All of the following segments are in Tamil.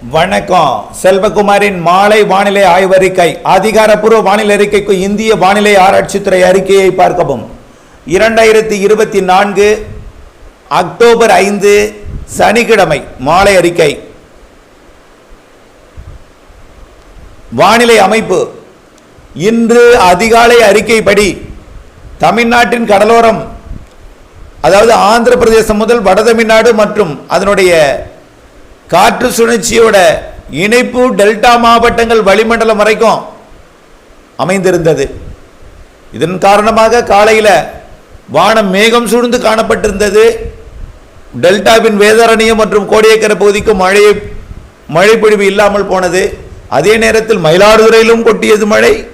வணக்கம். செல்வகுமாரின் மாலை வானிலை ஆய்வறிக்கை அதிகாரப்பூர்வ வானிலை அறிக்கைக்கு இந்திய வானிலை ஆராய்ச்சித்துறை அறிக்கையை பார்க்கவும். இரண்டாயிரத்தி இருபத்தி நான்கு அக்டோபர் ஐந்து சனிக்கிழமை மாலை அறிக்கை. வானிலை அமைப்பு. இன்று அதிகாலை அறிக்கைப்படி தமிழ்நாட்டின் கடலோரம் அதாவது ஆந்திர பிரதேசம் முதல் வட தமிழ்நாடு மற்றும் அதனுடைய காற்று சுழற்சியோட இணைப்பு டெல்டா மாவட்டங்கள் வளிமண்டலம் வரைக்கும் அமைந்திருந்தது. இதன் காரணமாக காலையில் வானம் மேகம் சூழ்ந்து காணப்பட்டிருந்தது. டெல்டாவின் வேதாரண்யம் மற்றும் கோடியக்கரை பகுதிக்கு மழை மழை பொழிவு இல்லாமல் போனது. அதே நேரத்தில் மயிலாடுதுறையிலும் கொட்டியது மழை.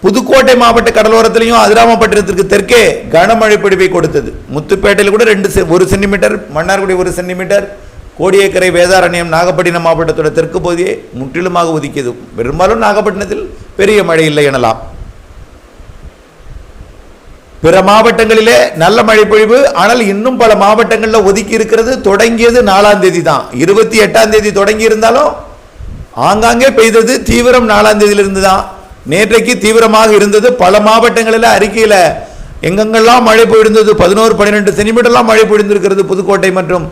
புதுக்கோட்டை மாவட்ட கடலோரத்திலையும் அதிராமப்பட்டினத்திற்கு தெற்கே கனமழை பொழிவை கொடுத்தது. முத்துப்பேட்டையில் கூட ரெண்டு செ- ஒரு சென்டிமீட்டர் மன்னார்குடி ஒரு சென்டிமீட்டர் கோடியக்கரை வேதாரண்யம் நாகப்பட்டினம் மாவட்டத்தோட தெற்கு பகுதியை முற்றிலுமாக ஒதுக்கியது. பெரும்பாலும் நாகப்பட்டினத்தில் பெரிய மழை இல்லை எனலாம். பிற மாவட்டங்களிலே நல்ல மழை பொழிவு ஆனால் இன்னும் பல மாவட்டங்களில் ஒதுக்கி இருக்கிறது தொடங்கியது நாலாம் தேதி தான். இருபத்தி எட்டாம் தேதி தொடங்கி இருந்தாலும் ஆங்காங்கே பெய்தது தீவிரம் நாலாம் தேதியிலிருந்து தான். நேற்றைக்கு தீவிரமாக இருந்தது. பல மாவட்டங்களில் அறிக்கையில் எங்கெங்கெல்லாம் மழை பொழிந்தது பதினோரு பன்னிரெண்டு சென்டிமீட்டர்லாம் மழை பொழிந்திருக்கிறது புதுக்கோட்டை மற்றும்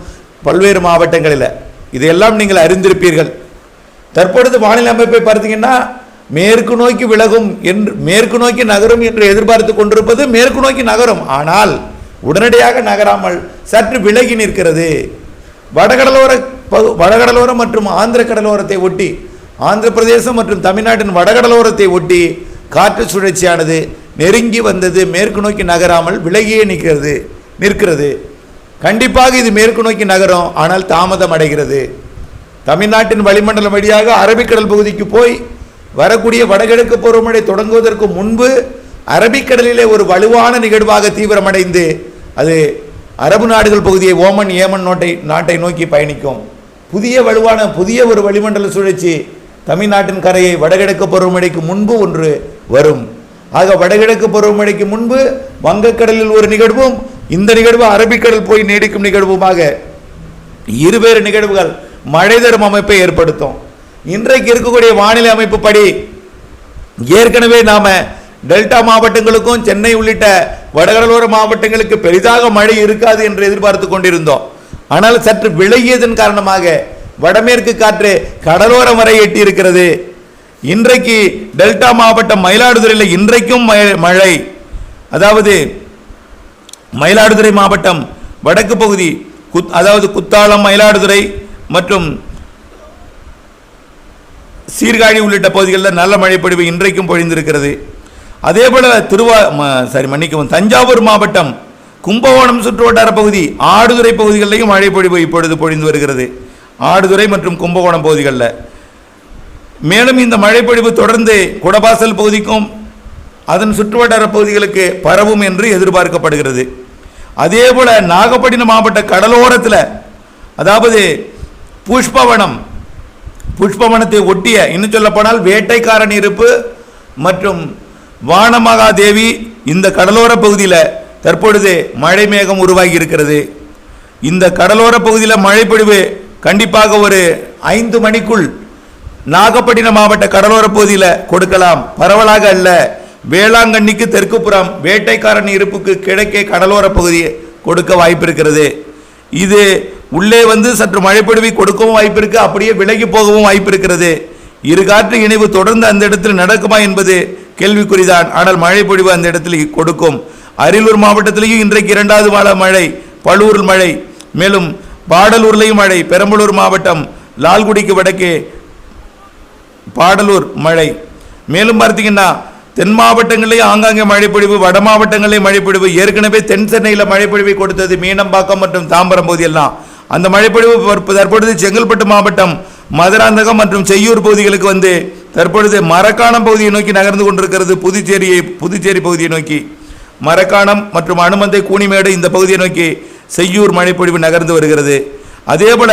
பல்வேறு மாவட்டங்களில். இதையெல்லாம் நீங்கள் அறிந்திருப்பீர்கள். தற்பொழுது மாநில அமைப்பை பார்த்தீங்கன்னா மேற்கு நோக்கி விலகும் என்று மேற்கு நோக்கி நகரும் என்று எதிர்பார்த்து கொண்டிருப்பது மேற்கு நோக்கி நகரும். ஆனால் உடனடியாக நகராமல் சற்று விலகி நிற்கிறது. வடகடலோர பகு- வடகடலோரம் மற்றும் ஆந்திர கடலோரத்தை ஒட்டி ஆந்திர பிரதேசம் மற்றும் தமிழ்நாட்டின் வடகடலோரத்தை ஒட்டி காற்று சுழற்சியானது நெருங்கி வந்தது மேற்கு நோக்கி நகராமல் விலகியே நிற்கிறது நிற்கிறது. கண்டிப்பாக இது மேற்கு நோக்கி நகரும். ஆனால் தாமதம் அடைகிறது. தமிழ்நாட்டின் வளிமண்டலம் வழியாக அரபிக்கடல் பகுதிக்கு போய் வரக்கூடிய வடகிழக்கு பருவமழை தொடங்குவதற்கு முன்பு அரபிக்கடலிலே ஒரு வலுவான நிகழ்வாக தீவிரமடைந்து அது அரபு நாடுகள் பகுதியை ஓமன் ஏமன் நோட்டை நாட்டை நோக்கி பயணிக்கும். புதிய வலுவான புதிய ஒரு வளிமண்டல சுழற்சி தமிழ்நாட்டின் கரையை வடகிழக்கு பருவமழைக்கு முன்பு ஒன்று வரும். ஆக வடகிழக்கு பருவமழைக்கு முன்பு வங்கக்கடலில் ஒரு நிகழ்வும் இந்த நிகழ்வு அரபிக்கடல் போய் நீடிக்கும் நிகழ்வுமாக இருவேறு நிகழ்வுகள் மழை தரும் அமைப்பை ஏற்படுத்தும். இன்றைக்கு இருக்கக்கூடிய வானிலை அமைப்பு படி ஏற்கனவே நாம டெல்டா மாவட்டங்களுக்கும் சென்னை உள்ளிட்ட வடகடலோர மாவட்டங்களுக்கு பெரிதாக மழை இருக்காது என்று எதிர்பார்த்து கொண்டிருந்தோம். ஆனால் சற்று விலகியதன் காரணமாக வடமேற்கு காற்று கடலோரம் வரை எட்டி இருக்கிறது இன்றைக்கு டெல்டா மாவட்டம் மயிலாடுதுறையில் இன்றைக்கும் மழை- மழை. அதாவது மயிலாடுதுறை மாவட்டம் வடக்கு பகுதி குத் அதாவது குத்தாலம் மயிலாடுதுறை மற்றும் சீர்காழி உள்ளிட்ட பகுதிகளில் நல்ல மழைப்பொழிவு இன்றைக்கும் பொழிந்திருக்கிறது. அதே போல் திருவா சாரி மன்னிக்கவும் தஞ்சாவூர் மாவட்டம் கும்பகோணம் சுற்றுவட்டார பகுதி ஆடுதுறை பகுதிகளிலையும் மழைப்பொழிவு இப்பொழுது பொழிந்து வருகிறது. ஆடுதுறை மற்றும் கும்பகோணம் பகுதிகளில். மேலும் இந்த மழைப்பொழிவு தொடர்ந்து குடபாசல் பகுதிக்கும் அதன் சுற்றுவட்டார பகுதிகளுக்கு பரவும் என்று எதிர்பார்க்கப்படுகிறது. அதே போல நாகப்பட்டினம் மாவட்ட கடலோரத்தில் அதாவது புஷ்பவனம் புஷ்பவனத்தை ஒட்டிய இன்னும் சொல்லப்போனால் வேட்டைக்காரன் இருப்பு மற்றும் வானமகாதேவி இந்த கடலோர பகுதியில் தற்பொழுது மழை மேகம் உருவாகி இருக்கிறது. இந்த கடலோர பகுதியில் மழைப்பொழிவு கண்டிப்பாக ஒரு ஐந்து மணிக்குள் நாகப்பட்டினம் மாவட்ட கடலோர பகுதியில் கொடுக்கலாம். பரவலாக அல்ல. வேளாங்கண்ணிக்கு தெற்குப்புறம் வேட்டைக்காரன் இருப்புக்கு கிழக்கே கடலோர பகுதியை கொடுக்க வாய்ப்பு இருக்கிறது இது உள்ளே வந்து சற்று மழைப்பொழிவை கொடுக்கவும் வாய்ப்பிருக்கு அப்படியே விலகி போகவும் வாய்ப்பு இருக்கிறது இரு காற்று இணைவு தொடர்ந்து அந்த இடத்தில் நடக்குமா என்பது கேள்விக்குறிதான். ஆனால் மழைப்பொழிவு அந்த இடத்தில் கொடுக்கும். அரியலூர் மாவட்டத்திலேயும் இன்றைக்கு இரண்டாவது வார மழை பழுவூர் மழை மேலும் பாடலூர்லேயும் மழை பெரம்பலூர் மாவட்டம் லால்குடிக்கு வடக்கே பாடலூர் மழை. மேலும் பார்த்தீங்கன்னா தென் மாவட்டங்களிலே ஆங்காங்கே மழைப்பொழிவு வட மாவட்டங்களில் மழைப்பொழிவு ஏற்கனவே தென் சென்னையில் மழைப்பொழிவை கொடுத்தது மீனம்பாக்கம் மற்றும் தாம்பரம் பகுதியெல்லாம் அந்த மழைப்பொழிவு தற்பொழுது செங்கல்பட்டு மாவட்டம் மதுராந்தகம் மற்றும் செய்யூர் பகுதிகளுக்கு வந்து தற்பொழுது மரக்காணம் பகுதியை நோக்கி நகர்ந்து கொண்டிருக்கிறது புதுச்சேரியை புதுச்சேரி பகுதியை நோக்கி. மரக்காணம் மற்றும் அனுமந்தை கூனிமேடு இந்த பகுதியை நோக்கி செய்யூர் மழைப்பொழிவு நகர்ந்து வருகிறது. அதேபோல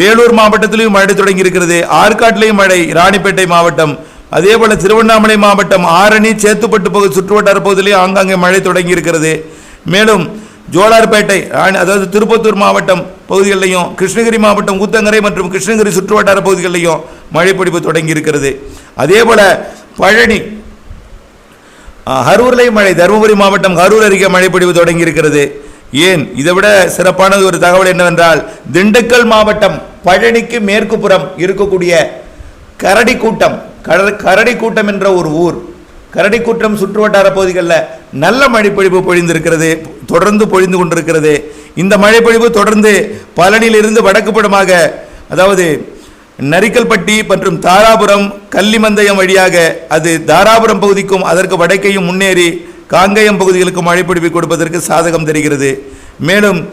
வேலூர் மாவட்டத்திலையும் மழை தொடங்கி இருக்கிறது. ஆற்காட்டிலையும் மழை ராணிப்பேட்டை மாவட்டம் அதே போல திருவண்ணாமலை மாவட்டம் ஆரணி சேத்துப்பட்டு பகுதி சுற்றுவட்டார பகுதியிலையும் ஆங்காங்கே மழை தொடங்கி இருக்கிறது மேலும் ஜோலார்பேட்டை அதாவது திருப்பத்தூர் மாவட்டம் பகுதிகளிலையும் கிருஷ்ணகிரி மாவட்டம் ஊத்தங்கரை மற்றும் கிருஷ்ணகிரி சுற்றுவட்டார பகுதிகளிலையும் மழைப்பொழிவு தொடங்கி இருக்கிறது அதே போல பழனி அஹ், ஹரூர்லை மழை தருமபுரி மாவட்டம் ஹரூர் அருகே மழைப்பொழிவு தொடங்கி இருக்கிறது ஏன்? இதை விட சிறப்பானது ஒரு தகவல் என்னவென்றால் திண்டுக்கல் மாவட்டம் பழனிக்கு மேற்கு புறம் இருக்கக்கூடிய கரடிக்கூட்டம் கர- கரடிக்கூட்டம் என்ற ஒரு ஊர். கரடிக்கூட்டம் சுற்றுவட்டார பகுதிகளில் நல்ல மழைப்பொழிவு பொழிந்திருக்கிறது தொடர்ந்து பொழிந்து கொண்டிருக்கிறது. இந்த மழைப்பொழிவு தொடர்ந்து பழனியிலிருந்து வடக்கு புறமாக அதாவது நரிக்கல்பட்டி மற்றும் தாராபுரம் கல்லிமந்தயம் வழியாக அது தாராபுரம் பகுதிக்கும் அதற்கு வடக்கையும் முன்னேறி காங்கயம் பகுதிகளுக்கு மழைப்பொழிவு கொடுப்பதற்கு சாதகம் தெரிகிறது. மேலும்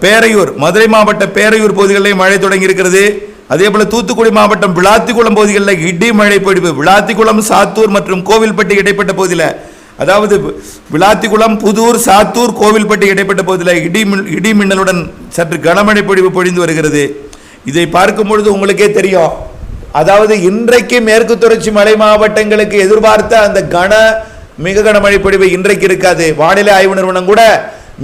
பேரையூர் மதுரை மாவட்ட பேரையூர் பகுதிகளில் மழை தொடங்கியிருக்கிறது. அதே போல தூத்துக்குடி மாவட்டம் விளாத்திக்குளம் பகுதிகளில் இடி மழை பொழிவு. விளாத்திக்குளம் சாத்தூர் மற்றும் கோவில்பட்டி இடைப்பட்ட பகுதியில் அதாவது விளாத்திக்குளம் புதூர் சாத்தூர் கோவில்பட்டி இடைப்பட்ட பகுதியில் இடி இடி மின்னலுடன் சற்று கனமழை பொழிவு பொழிந்து வருகிறது. இதை பார்க்கும் பொழுது உங்களுக்கே தெரியும். அதாவது இன்றைக்கு மேற்கு தொடர்ச்சி மலை மாவட்டங்களுக்கு எதிர்பார்த்த அந்த கன மிக கனமழை பொழிவு இன்றைக்கு இருக்காது. வானிலை ஆய்வு நிறுவனம் கூட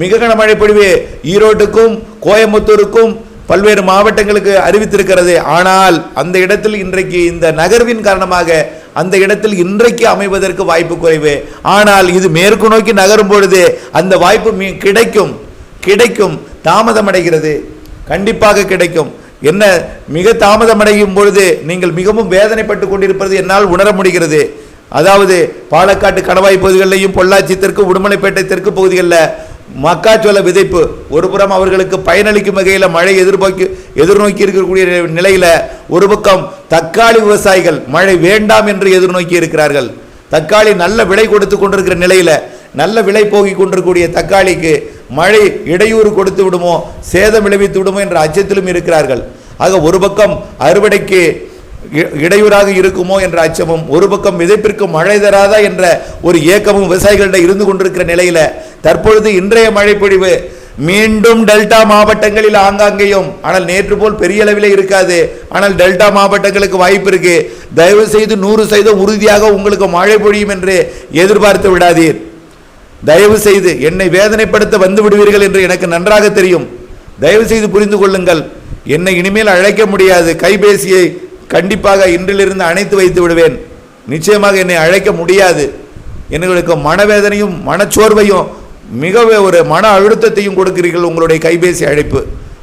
மிக கனமழை பொழிவு ஈரோட்டுக்கும் கோயம்புத்தூருக்கும் பல்வேறு மாவட்டங்களுக்கு அறிவித்திருக்கிறது. ஆனால் அந்த இடத்தில் இன்றைக்கு இந்த நகர்வின் காரணமாக அந்த இடத்தில் இன்றைக்கு அமைவதற்கு வாய்ப்பு குறைவு. ஆனால் இது மேற்கு நோக்கி நகரும் பொழுது அந்த வாய்ப்பு கிடைக்கும் கிடைக்கும். கிடைக்கும். தாமதமடைகிறது. கண்டிப்பாக கிடைக்கும். என்ன மிக தாமதம் அடையும் பொழுது நீங்கள் மிகவும் வேதனைப்பட்டு கொண்டிருப்பது என்னால் உணர முடிகிறது. அதாவது பாலக்காட்டு கடவாய் பகுதிகளிலையும் பொள்ளாச்சி தெற்கு உடுமலைப்பேட்டை தெற்கு பகுதிகளில் மக்காச்சோள விதைப்பு. ஒரு புறம் அவர்களுக்கு பயனளிக்கும் வகையில் மழை எதிர்பார்க்கு எதிர்நோக்கி இருக்கக்கூடிய நிலையில் ஒரு பக்கம் தக்காளி விவசாயிகள் மழை வேண்டாம் என்று எதிர்நோக்கி இருக்கிறார்கள். தக்காளி நல்ல விலை கொடுத்து கொண்டிருக்கிற நிலையில் நல்ல விலை போகி கொண்டிருக்கக்கூடிய தக்காளிக்கு மழை இடையூறு கொடுத்து விடுமோ சேதம் விளைவித்து விடுமோ என்ற அச்சத்திலும் இருக்கிறார்கள். ஆக ஒரு பக்கம் அறுவடைக்கு இடையூறாக இருக்குமோ என்ற அச்சமும் ஒரு பக்கம் விதைப்பிற்கு மழை தராதா என்ற ஒரு ஏக்கமும் விவசாயிகளிடம் இருந்து கொண்டிருக்கிற நிலையில தற்பொழுது இன்றைய மழை பொழிவு மீண்டும் டெல்டா மாவட்டங்களில் ஆங்காங்கேயும். ஆனால் நேற்று போல் பெரிய அளவில் இருக்காது. ஆனால் டெல்டா மாவட்டங்களுக்கு வாய்ப்பு இருக்கு. தயவு செய்து நூறு சதவீதம் உறுதியாக உங்களுக்கு மழை பொழியும் என்று எதிர்பார்த்து விடாதீர். தயவு செய்து என்னை வேதனைப்படுத்த வந்து விடுவீர்கள் என்று எனக்கு நன்றாக தெரியும். தயவு செய்து புரிந்து கொள்ளுங்கள். என்னை இனிமேல் அழைக்க முடியாது. கைபேசியை கண்டிப்பாக இன்றிலிருந்து அணைத்து வைத்து விடுவேன். நிச்சயமாக என்னை அழைக்க முடியாது. எங்களுக்கு மனவேதனையும் மனச்சோர்வையும் மிக ஒரு மன அழுத்தத்தையும் கொடுக்கிறீர்கள் உங்களுடைய கைபேசி அழைப்பு.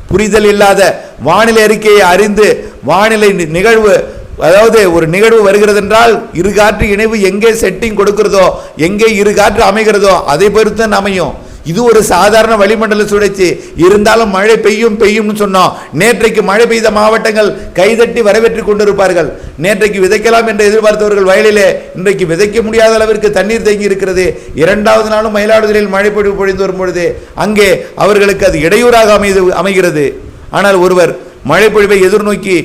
புரிதல் இல்லாத வானிலை அறிக்கையை அறிந்து வானிலை நி- நிகழ்வு அதாவது ஒரு நிகழ்வு வருகிறது என்றால் இரு காற்று இணைவு எங்கே செட்டிங் கொடுக்கிறதோ எங்கே இரு காற்று அமைகிறதோ அதை பொறுத்து தான் அமையும். இது ஒரு சாதாரண வளிமண்டல சுழற்சி. இருந்தாலும் மழை பெய்யும் பெய்யும்னு சொன்னோம். நேற்றைக்கு மழை பெய்த மாவட்டங்கள் கைதட்டி வரவேற்று கொண்டிருப்பார்கள். நேற்றைக்கு விதைக்கலாம் என்று எதிர்பார்த்தவர்கள் வயலிலே இன்றைக்கு விதைக்க முடியாத அளவிற்கு தண்ணீர் தேங்கி இருக்கிறது. இரண்டாவது நாளும் மயிலாடுதுறையில் மழை பொழிவு பொழிந்து வரும் பொழுது அங்கே அவர்களுக்கு அது இடையூறாக அமைது அமைகிறது. ஆனால் ஒருவர் மழை பொழிவை எதிர்நோக்கி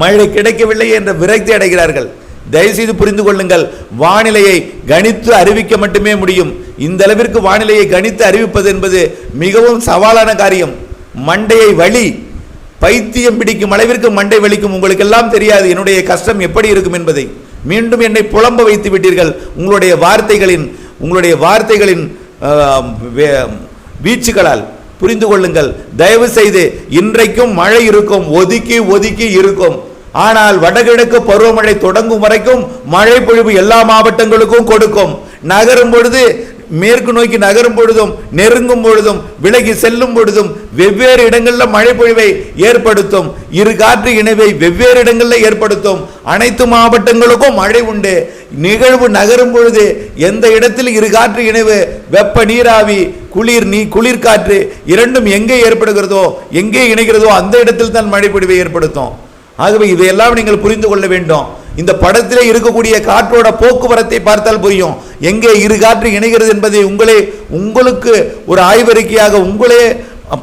மழை கிடைக்கவில்லை என்ற விரக்தி அடைகிறார்கள். தயவுசெய்து புரிந்து கொள்ளுங்கள். வானிலையை கணித்து அறிவிக்க மட்டுமே முடியும். இந்த அளவிற்கு வானிலையை கணித்து அறிவிப்பது என்பது மிகவும் சவாலான காரியம். மண்டையை வலி பைத்தியம் பிடிக்கும் அளவிற்கு மண்டை வலிக்கும் உங்களுக்கெல்லாம் தெரியாது என்னுடைய கஷ்டம் எப்படி இருக்கும் என்பதை. மீண்டும் என்னை புலம்ப வைத்து விட்டீர்கள். உங்களுடைய வார்த்தைகளின் உங்களுடைய வார்த்தைகளின் வீச்சுகளால் புரிந்து கொள்ளுங்கள். தயவு செய்து இன்றைக்கும் மழை இருக்கும் ஒதுக்கி ஒதுக்கி இருக்கும். ஆனால் வடகிழக்கு பருவமழை தொடங்கும் வரைக்கும் மழை பொழிவு எல்லா மாவட்டங்களுக்கும் கொடுக்கும். நகரும் பொழுது மேற்கு நோக்கி நகரும் பொழுதும் நெருங்கும் பொழுதும் விலகி செல்லும் பொழுதும் வெவ்வேறு இடங்களில் மழை பொழிவை ஏற்படுத்தும். இரு காற்று இணைவை வெவ்வேறு இடங்களில் ஏற்படுத்தும். அனைத்து மாவட்டங்களுக்கும் மழை உண்டு. நிகழ்வு நகரும் பொழுது எந்த இடத்தில் இரு காற்று இணைவு வெப்ப நீராவி குளிர் நீ குளிர்காற்று இரண்டும் எங்கே ஏற்படுகிறதோ எங்கே இணைகிறதோ அந்த இடத்தில் தான் மழை பொழிவை ஏற்படுத்தும். ஆகவே இதையெல்லாம் நீங்கள் புரிந்து கொள்ள வேண்டும். இந்த படத்திலே இருக்கக்கூடிய காற்றோட போக்குவரத்தை பார்த்தால் புரியும். எங்கே இரு காற்று இணைகிறது என்பதை உங்களே உங்களுக்கு ஒரு ஆய்வறிக்கையாக உங்களே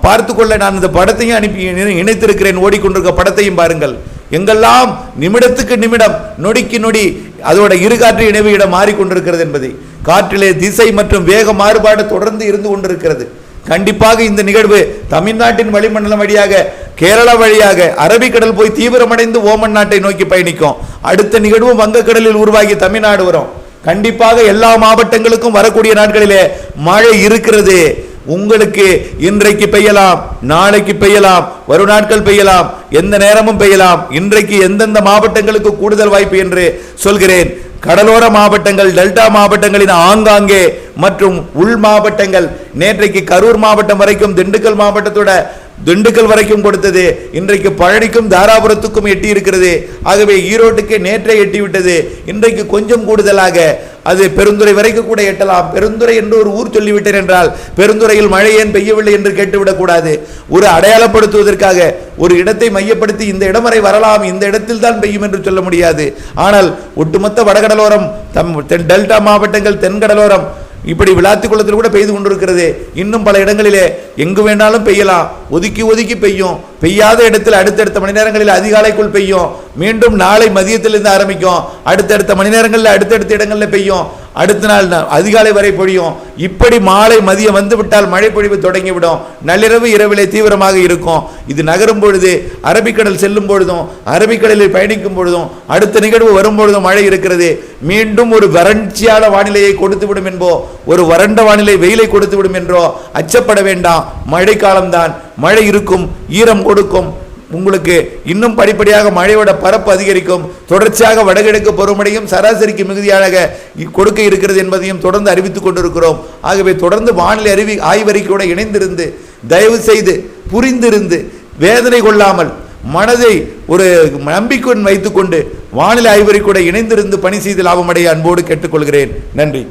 பார்த்து கொள்ள நான் இந்த படத்தையும் அனுப்பி இணைத்திருக்கிறேன் ஓடிக்கொண்டிருக்க படத்தையும் பாருங்கள். எங்கெல்லாம் நிமிடத்துக்கு நிமிடம் நொடிக்கு நொடி அதோட இரு காற்று இணைவு இடம் மாறிக்கொண்டிருக்கிறது என்பதை. காற்றிலே திசை மற்றும் வேக மாறுபாடு தொடர்ந்து இருந்து கொண்டிருக்கிறது. கண்டிப்பாக இந்த நிகழ்வு தமிழ்நாட்டின் வளிமண்டலம் வழியாக கேரளா வழியாக அரபிக்கடல் போய் தீவிரமடைந்து ஓமன் நாட்டை நோக்கி பயணிக்கும். அடுத்த நிகழ்வும் வங்கக்கடலில் உருவாகி தமிழ்நாடு வரும். கண்டிப்பாக எல்லா மாவட்டங்களுக்கும் வரக்கூடிய நாட்களிலே மழை இருக்கிறது. உங்களுக்கு இன்றைக்கு பெய்யலாம் நாளைக்கு பெய்யலாம் வரும் நாட்கள் பெய்யலாம் எந்த நேரமும் பெய்யலாம். இன்றைக்கு எந்தெந்த மாவட்டங்களுக்கு கூடுதல் வாய்ப்பு என்று சொல்கிறேன். கடலோர மாவட்டங்கள் டெல்டா மாவட்டங்களின் ஆங்காங்கே மற்றும் உள் மாவட்டங்கள் நேற்றைக்கு கரூர் மாவட்டம் வரைக்கும் திண்டுக்கல் மாவட்டத்தோட திண்டுக்கல் வரைக்கும் கொடுத்தது. இன்றைக்கு பழனிக்கும் தாராபுரத்துக்கும் எட்டி இருக்கிறது ஆகவே ஈரோட்டுக்கு நேற்றே எட்டி விட்டது இன்றைக்கு கொஞ்சம் கூடுதலாக அது பெருந்துறை வரைக்கும் கூட எட்டலாம். பெருந்துறை என்று ஒரு ஊர் சொல்லிவிட்டேன் என்றால் பெருந்துறையில் மழை ஏன் பெய்யவில்லை என்று கேட்டுவிடக்கூடாது. ஒரு அடையாளப்படுத்துவதற்காக ஒரு இடத்தை மையப்படுத்தி இந்த இடம் வரை வரலாம். இந்த இடத்தில் தான் பெய்யும் என்று சொல்ல முடியாது. ஆனால் ஒட்டுமொத்த வடகடலோரம் தம் தென் டெல்டா மாவட்டங்கள் தென்கடலோரம் இப்படி விளாத்தி குளத்தில் கூட பெய்து கொண்டிருக்கிறது. இன்னும் பல இடங்களிலே எங்கு வேணாலும் பெய்யலாம். ஒதுக்கி ஒதுக்கி பெய்யும். பெய்யாத இடத்தில் அடுத்தடுத்த மணி நேரங்களில் அதிகாலைக்குள் பெய்யும். மீண்டும் நாளை மதியத்திலிருந்து ஆரம்பிக்கும். அடுத்தடுத்த மணி நேரங்களில் அடுத்தடுத்த இடங்களில் பெய்யும். அடுத்த நாள் அதிகாலை வரை பொழியும். இப்படி மாலை மதியம் வந்துவிட்டால் மழை பொழிவு தொடங்கிவிடும். நள்ளிரவு இரவிலே தீவிரமாக இருக்கும். இது நகரும் பொழுது அரபிக்கடல் செல்லும் பொழுதும் அரபிக்கடலில் பயணிக்கும் பொழுதும் அடுத்த நிகழ்வு வரும் பொழுதும் மழை இருக்கிறது. மீண்டும் ஒரு வறட்சியான வானிலையை கொடுத்துவிடும் என்போ ஒரு வறண்ட வானிலை வெயிலை கொடுத்துவிடும் என்றோ அச்சப்பட வேண்டாம். மழைக்காலம்தான். மழை இருக்கும் ஈரம் கொடுக்கும். உங்களுக்கு இன்னும் படிப்படியாக மழையோட பரப்பு அதிகரிக்கும். தொடர்ச்சியாக வடகிழக்கு பருவமழையும் சராசரிக்கு மிகுதியாக இ- கொடுக்க இருக்கிறது என்பதையும் தொடர்ந்து அறிவித்துக் கொண்டிருக்கிறோம். ஆகவே தொடர்ந்து வானிலை அறிவி ஆய்வறிக்கையோட இணைந்திருந்து தயவு செய்து புரிந்திருந்து வேதனை கொள்ளாமல் மனதை ஒரு நம்பிக்கையுடன் வைத்துக்கொண்டு வானிலை ஆய்வறிக்கையோட இணைந்திருந்து பணி செய்து லாபமடைய அன்போடு கேட்டுக்கொள்கிறேன். நன்றி.